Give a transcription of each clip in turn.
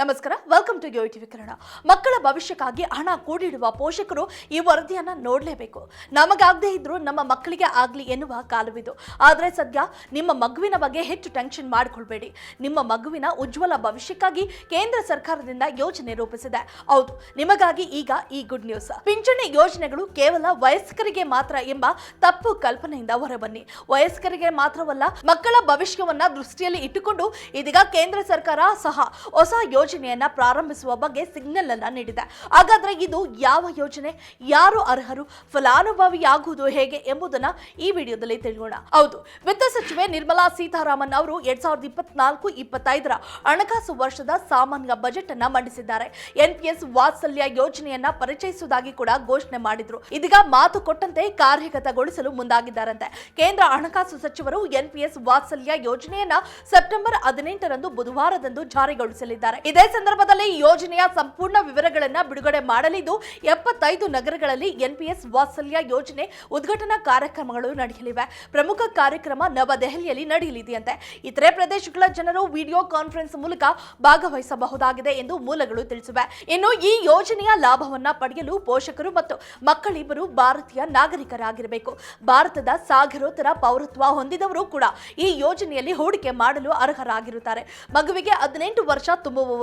ನಮಸ್ಕಾರ welcome to TV Kannada. ಮಕ್ಕಳ ಭವಿಷ್ಯಕ್ಕಾಗಿ ಹಣ ಕೂಡಿಡುವ ಪೋಷಕರು ಈ ವರದಿಯನ್ನು ನೋಡಲೇಬೇಕು. ನಮಗಾಗದೇ ಇದ್ರೂ ನಮ್ಮ ಮಕ್ಕಳಿಗೆ ಆಗಲಿ ಎನ್ನುವ ಕಾಲವಿದು. ಆದರೆ ಸದ್ಯ ನಿಮ್ಮ ಮಗುವಿನ ಬಗ್ಗೆ ಹೆಚ್ಚು ಟೆನ್ಷನ್ ಮಾಡಿಕೊಳ್ಬೇಡಿ. ನಿಮ್ಮ ಮಗುವಿನ ಉಜ್ವಲ ಭವಿಷ್ಯಕ್ಕಾಗಿ ಕೇಂದ್ರ ಸರ್ಕಾರದಿಂದ ಯೋಜನೆ ರೂಪಿಸಿದೆ. ಹೌದು, ನಿಮಗಾಗಿ ಈಗ ಈ ಗುಡ್ ನ್ಯೂಸ್ ಪಿಂಚಣಿ ಯೋಜನೆಗಳು ಕೇವಲ ವಯಸ್ಕರಿಗೆ ಮಾತ್ರ ಎಂಬ ತಪ್ಪು ಕಲ್ಪನೆಯಿಂದ ಹೊರಬನ್ನಿ. ವಯಸ್ಕರಿಗೆ ಮಾತ್ರವಲ್ಲ, ಮಕ್ಕಳ ಭವಿಷ್ಯವನ್ನ ದೃಷ್ಟಿಯಲ್ಲಿ ಇಟ್ಟುಕೊಂಡು ಇದೀಗ ಕೇಂದ್ರ ಸರ್ಕಾರ ಸಹ ಹೊಸ ಯೋಜನೆಯನ್ನ ಪ್ರಾರಂಭಿಸುವ ಬಗ್ಗೆ ಸಿಗ್ನಲ್ ಅನ್ನ ನೀಡಿದೆ. ಹಾಗಾದ್ರೆ ಇದು ಯಾವ ಯೋಜನೆ? ಯಾರು ಅರ್ಹರು? ಫಲಾನುಭವಿಯಾಗುವುದು ಹೇಗೆ ಎಂಬುದನ್ನ ಈ ವಿಡಿಯೋದಲ್ಲಿ ತಿಳಿಯೋಣ. ಹೌದು, ವಿತ್ತ ಸಚಿವೆ ನಿರ್ಮಲಾ ಸೀತಾರಾಮನ್ ಅವರು ಎರಡ್ ಸಾವಿರದ ಇಪ್ಪತ್ನಾಲ್ಕು, ಇಪ್ಪತ್ತೈದರ ಹಣಕಾಸು ವರ್ಷದ ಸಾಮಾನ್ಯ ಬಜೆಟ್ ಅನ್ನ ಮಂಡಿಸಿದ್ದಾರೆ. ಎನ್ಪಿಎಸ್ ವಾತ್ಸಲ್ಯ ಯೋಜನೆಯನ್ನ ಪರಿಚಯಿಸುವುದಾಗಿ ಕೂಡ ಘೋಷಣೆ ಮಾಡಿದ್ರು. ಇದೀಗ ಮಾತು ಕೊಟ್ಟಂತೆ ಕಾರ್ಯಗತಗೊಳಿಸಲು ಮುಂದಾಗಿದ್ದಾರಂತೆ. ಕೇಂದ್ರ ಹಣಕಾಸು ಸಚಿವರು ಎನ್ಪಿಎಸ್ ವಾತ್ಸಲ್ಯ ಯೋಜನೆಯನ್ನ ಸೆಪ್ಟೆಂಬರ್ ಹದಿನೆಂಟರಂದು ಬುಧವಾರದಂದು ಜಾರಿಗೊಳಿಸಲಿದ್ದಾರೆ. ಇದೇ ಸಂದರ್ಭದಲ್ಲಿ ಯೋಜನೆಯ ಸಂಪೂರ್ಣ ವಿವರಗಳನ್ನು ಬಿಡುಗಡೆ ಮಾಡಲಿದ್ದು, ಎಪ್ಪತ್ತೈದು ನಗರಗಳಲ್ಲಿ ಎನ್ಪಿಎಸ್ ವಾತ್ಸಲ್ಯ ಯೋಜನೆ ಉದ್ಘಾಟನಾ ಕಾರ್ಯಕ್ರಮಗಳು ನಡೆಯಲಿವೆ. ಪ್ರಮುಖ ಕಾರ್ಯಕ್ರಮ ನವದೆಹಲಿಯಲ್ಲಿ ನಡೆಯಲಿದೆಯಂತೆ. ಇತರೆ ಪ್ರದೇಶಗಳ ಜನರು ವಿಡಿಯೋ ಕಾನ್ಫರೆನ್ಸ್ ಮೂಲಕ ಭಾಗವಹಿಸಬಹುದಾಗಿದೆ ಎಂದು ಮೂಲಗಳು ತಿಳಿಸಿವೆ. ಇನ್ನು ಈ ಯೋಜನೆಯ ಲಾಭವನ್ನ ಪಡೆಯಲು ಪೋಷಕರು ಮತ್ತು ಮಕ್ಕಳಿಬ್ಬರು ಭಾರತೀಯ ನಾಗರಿಕರಾಗಿರಬೇಕು. ಭಾರತದ ಸಾಗರೋತ್ತರ ಪೌರತ್ವ ಹೊಂದಿದವರು ಕೂಡ ಈ ಯೋಜನೆಯಲ್ಲಿ ಹೂಡಿಕೆ ಮಾಡಲು ಅರ್ಹರಾಗಿರುತ್ತಾರೆ. ಮಗುವಿಗೆ ಹದಿನೆಂಟು ವರ್ಷ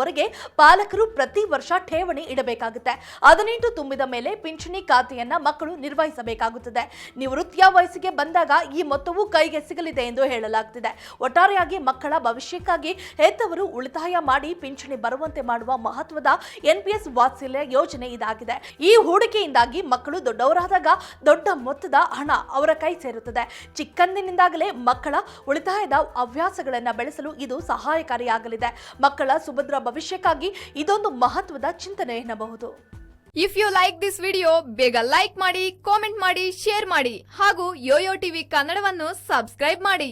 ತುಂಬುವವರೆಗೆ ಪಾಲಕರು ಪ್ರತಿ ವರ್ಷ ಠೇವಣಿ ಇಡಬೇಕಾಗುತ್ತೆ. ಹದಿನೆಂಟು ತುಂಬಿದ ಮೇಲೆ ಪಿಂಚಣಿ ಖಾತೆಯನ್ನ ಮಕ್ಕಳು ನಿರ್ವಹಿಸಬೇಕಾಗುತ್ತದೆ. ನಿವೃತ್ತಿಯ ವಯಸ್ಸಿಗೆ ಬಂದಾಗ ಈ ಮೊತ್ತವು ಕೈಗೆ ಸಿಗಲಿದೆ ಎಂದು ಹೇಳಲಾಗುತ್ತಿದೆ ಒಟ್ಟಾರೆಯಾಗಿ ಮಕ್ಕಳ ಭವಿಷ್ಯಕ್ಕಾಗಿ ಹೆತ್ತವರು ಉಳಿತಾಯ ಮಾಡಿ ಪಿಂಚಣಿ ಬರುವಂತೆ ಮಾಡುವ ಮಹತ್ವದ ಎನ್ಪಿಎಸ್ ವಾತ್ಸಲ್ಯ ಯೋಜನೆ ಇದಾಗಿದೆ. ಈ ಹೂಡಿಕೆಯಿಂದಾಗಿ ಮಕ್ಕಳು ದೊಡ್ಡವರಾದಾಗ ದೊಡ್ಡ ಮೊತ್ತದ ಹಣ ಅವರ ಕೈ ಸೇರುತ್ತದೆ. ಚಿಕ್ಕಂದಿನಿಂದಾಗಲೇ ಮಕ್ಕಳ ಉಳಿತಾಯದ ಹವ್ಯಾಸಗಳನ್ನು ಬೆಳೆಸಲು ಇದು ಸಹಾಯಕಾರಿಯಾಗಲಿದೆ. ಮಕ್ಕಳ ಸುಭದ್ರ ಭವಿಷ್ಯಕ್ಕಾಗಿ ಇದೊಂದು ಮಹತ್ವದ ಚಿಂತನೆ ಎನ್ನಬಹುದು. If you like this video ಬೇಗ ಲೈಕ್ ಮಾಡಿ ಕಾಮೆಂಟ್ ಮಾಡಿ ಶೇರ್ ಮಾಡಿ ಹಾಗೂ ಯೋಯೋ ಟಿವಿ ಕನ್ನಡವನ್ನು ಸಬ್ಸ್ಕ್ರೈಬ್ ಮಾಡಿ.